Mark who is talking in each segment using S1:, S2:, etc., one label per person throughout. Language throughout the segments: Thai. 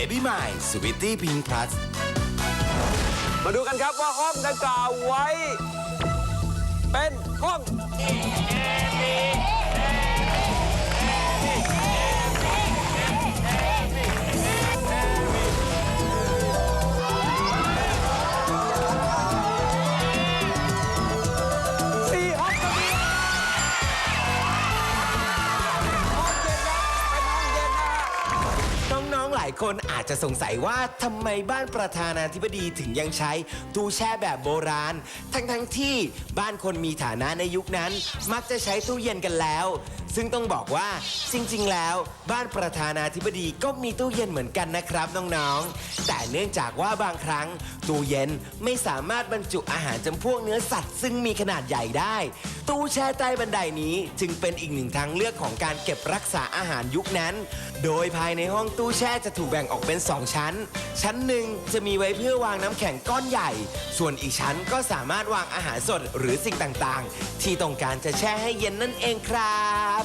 S1: Baby My Sweetie Pink Plus
S2: มาดูกันครับว่าห้องดังกล่าวไว้ เป็นห้องา
S1: ยคนอาจจะสงสัยว่าทำไมบ้านประธานาธิบดีถึงยังใช้ตู้แช่แบบโบราณ ทั้งๆที่บ้านคนมีฐานะในยุคนั้น มักจะใช้ตู้เย็นกันแล้ว ซึ่งต้องบอกว่าจริงๆ แล้ว บ้านประธานาธิบดีก็มีตู้เย็นเหมือนกันนะครับน้องๆ แต่เนื่องจากว่าบางครั้ง ตู้เย็นไม่สามารถบรรจุอาหารจำพวกเนื้อสัตว์ ซึ่งมีขนาดใหญ่ได้ ตู้แช่ใต้บันไดนี้จึงเป็นอีกหนึ่งทางเลือกของการเก็บรักษาอาหารยุคนั้น โดยภายในห้องตู้แช่จะถูกแบ่งออกเป็น 2 ชั้น ชั้นหนึ่งจะมีไว้เพื่อวางน้ำแข็งก้อนใหญ่ ส่วนอีกชั้นก็สามารถวางอาหารสดหรือสิ่งต่างๆ ที่ต้องการจะแช่ให้เย็นนั่นเองครับ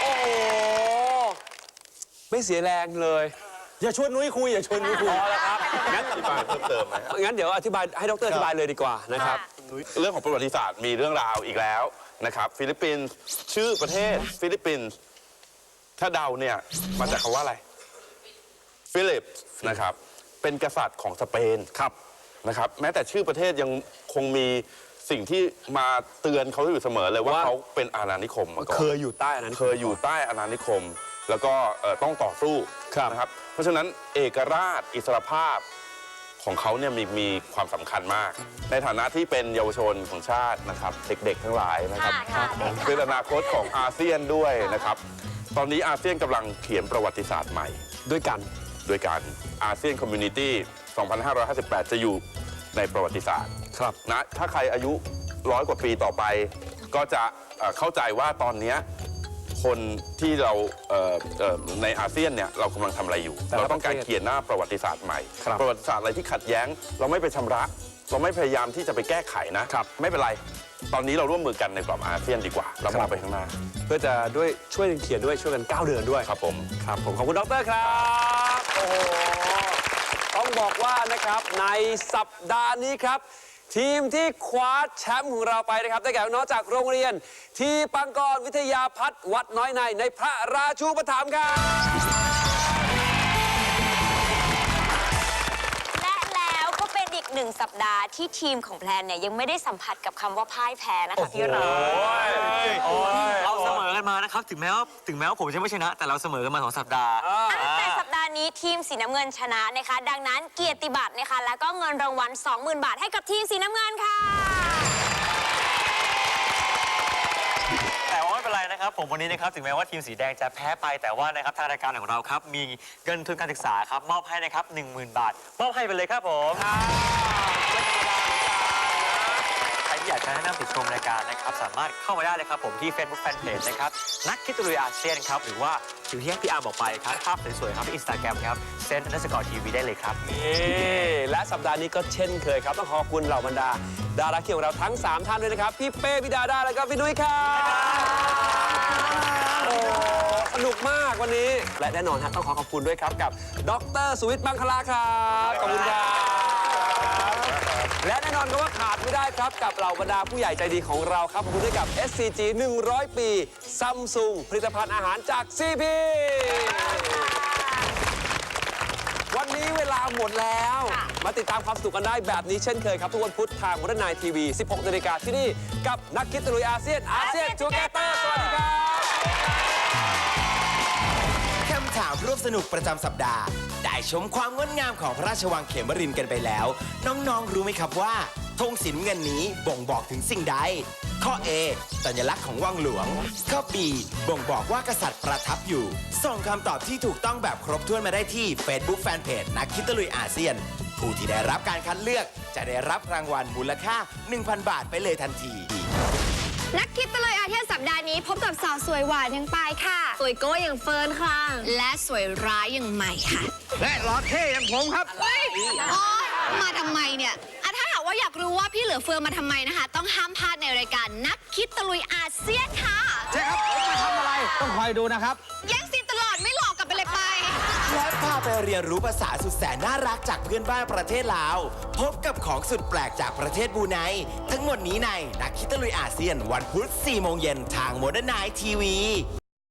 S2: โอ้โห ไม่เสียแรงเลย
S3: อย่าชวนนุ้ยคุยอย่าชวนนุ้ยคุย
S2: พอแล้วครับ งั้น
S4: อธิบายเพิ่มเติมไหมฮะ
S2: งั้นเดี๋ยวอธิบายให้ดรอธิบายเลยดีกว่านะครับ
S4: เรื่องของประวัติศาสตร์มีเรื่องราวอีกแล้วนะครับ ฟิลิปปินส์ชื่อประเทศฟิลิปปินส์ถ้าเดาเนี่ยมาจากคำว่าอะไร ฟิลิปส์นะครับ เป็นกษัตริย์ของสเปนครับนะครับ แม้แต่ชื่อประเทศยังคงมีสิ่งที่มาเตือนเขาอยู่เสมอเลยว่า
S2: ว่า
S4: เขาเป็นอาณานิคมมาก่อน
S2: เคยอยู่ใต้อันนั้น
S4: เคยอยู่ใต้อาณานิคม แล้วก็เอ่อต้องต่อสู้
S2: ครับ
S4: นะครับ เพราะฉะนั้นเอกราช อิสรภาพ ของเขาเนี่ยมีมีความสำคัญมาก ในฐานะที่เป็นเยาวชนของชาตินะครับ เด็กๆทั้งหลายนะครับ
S5: ค่ะค่ะ
S4: เป็นอนาคตของอาเซียนด้วยนะครับ ตอนนี้อาเซียนกำลังเขียนประวัติศาสตร์ใหม่
S2: ด้วยกัน
S4: โดยการอาเซียนคอมมูนิตี้ 2558 จะอยู่ในประวัติศาสตร์
S2: ครับ
S4: นะ ถ้าใครอายุร้อยกว่าปีต่อไป ก็จะเอ่อเข้าใจว่าตอนเนี้ย คนที่เราเอ่อเอ่อในอาเซียนเนี่ยเรากำลังทำอะไรอยู่
S2: แต่ละ
S4: เราต้องการ
S2: ประเทศ
S4: เขียนหน้าประวัติศาสตร์ใหม่
S2: ครับ
S4: ประวัติศาสตร์อะไรที่ขัดแย้ง เราไม่ไปชำระ เราไม่พยายามที่จะไปแก้ไขนะ
S2: ครับ
S4: ไม่เป็นไร ตอนนี้เราร่วมมือกันในกรอบอาเซียนดีกว่า เราม
S2: ครั
S4: อง
S2: บ
S4: ไปข้างหน้า
S2: เพื่อจะด้วยช่วยกันเขียนด้วยช่วยกันก้าวเดินด้วย
S4: ครับผม
S2: ครับผมขอบคุณดรครับโอ้โหต้องบอกว่านะครับในสัปดาห์นี้ครับ ทีมที่คว้าแชมป์ของเราไปนะครับได้แก่น้องๆจากโรงเรียน ทีปังกรวิทยาพัฒน์วัดน้อยในในพระราชูปถัมภ์ครับ
S5: และแล้วก็เป็นอีกหนึ่งสัปดาห์ที่ทีมของแพลนเนี่ยยังไม่ได้สัมผัสกับคำว่าพ่ายแพ้นะคะพี่รอ
S3: เราเสมอกันมานะครับ ถึงแม้ว่าถึงแม้ว่าผมจะไม่ชนะ แต่เราเสมอกันมาสองสัปดาห์
S5: แต่สัปดาห์ นี้ทีมสีน้ำเงินชนะนะคะ ดังนั้นเกียรติบัตรนะคะ แล้วก็เงินรางวัล 20,000 บาทให้กับทีมสีน้ำเงินค่ะ
S3: แต่ว่าไม่เป็นไรนะครับ ผมวันนี้นะครับถึงแม้ว่าทีมสีแดงจะแพ้ไปแต่ว่านะครับทางรายการของเราครับ มีเงินทุนการศึกษาครับมอบให้นะครับ 10,000 บาท มอบให้ไปเลยครับผมคร ที่อยากจะแนะนำติดชมรายการนะครับ สามารถเข้ามาได้เลยครับผมที่ Facebook Fanpage นะครับ นักคิดตะลุยอาเซียนครับ หรือว่าอย่ที่พี่อาร์บอกไปครับ ภาพสวยๆครับอินสตาแกรมครับเซนต์นัสกอร์ทีวีได้เลยครับ
S2: นี่และสัปดาห์นี้ก็เช่นเคยครับ ต้องขอบคุณเหล่าบรรดา ดาราเขียวของเราทั้ง 3 ท่านด้วยนะครับ พี่เป้พี่ดาดาแล้วก็พี่นุ้ยครับโอ้สนุกมากวันนี้ และแน่นอนฮะต้องขอขอบคุณด้วยครับกับ ดรสุวิทย์บังคลาครับขอบคุณครับ และแน่นอนก็ว่าขาดไม่ได้ครับ กับเหล่าบรรดาผู้ใหญ่ใจดีของเราครับขอบคุณด้วยกับ SCG 100 ปีซัมซุงผลิตภัณฑ์อาหารจาก CP วันนี้เวลาหมดแล้ว
S5: ค่ะ
S2: มาติดตามความสนุกกันได้แบบนี้เช่นเคยครับ ทุกวันพุธทางวัฒนายทีวี 16นาฬิกาที่นี่ กับนักคิดตะลุยอาเซียนอาเซียนทูเกเตอร์สวัสดีครับ
S1: สนุกประจำสัปดาห์ ได้ชมความงดงามของพระราชวังเขมรินทร์กันไปแล้ว น้องๆ รู้ไหมครับว่าธงศิลป์เงินนี้บ่งบอกถึงสิ่งใด ข้อ A สัญลักษณ์ของวังหลวง ข้อ B บ่งบอกว่ากษัตริย์ประทับอยู่ ส่งคำตอบที่ถูกต้องแบบครบถ้วนมาได้ที่ Facebook Fanpage นักคิดตะลุยอาเซียน ผู้ที่ได้รับการคัดเลือกจะได้รับรางวัลมูลค่า 1,000 บาทไปเลยทันที
S6: นักคิดตะเลยอาเทียนสัปดาห์นี้ พบกับสาวสวยหวานอย่างปายค่ะ สวยโก้อย่างเฟิร์นค่ะ และสวยร้ายอย่างใหม่ค่ะ
S7: และหล่อเท่อย่างผมครับ
S6: เฮ้ยโอ๊ยมาทำไมเนี่ยอะถ้าหากว่าอยากรู้ว่าพี่เหลือเฟือมาทำไมนะคะ ต้องห้ามพลาดในรายการนักคิดตะลุยอาเซียนค่ะ
S7: ต้องคอยดูนะครับ
S6: แย่ง
S1: และพาไปเรียนรู้ภาษาสุดแสนน่ารักจากเพื่อนบ้านประเทศลาว พบกับของสุดแปลกจากประเทศบรูไน ทั้งหมดนี้ในนักคิดตะลุยอาเซียนวันพุธ4โมงเย็นทางโมเดิร์นไนทีวี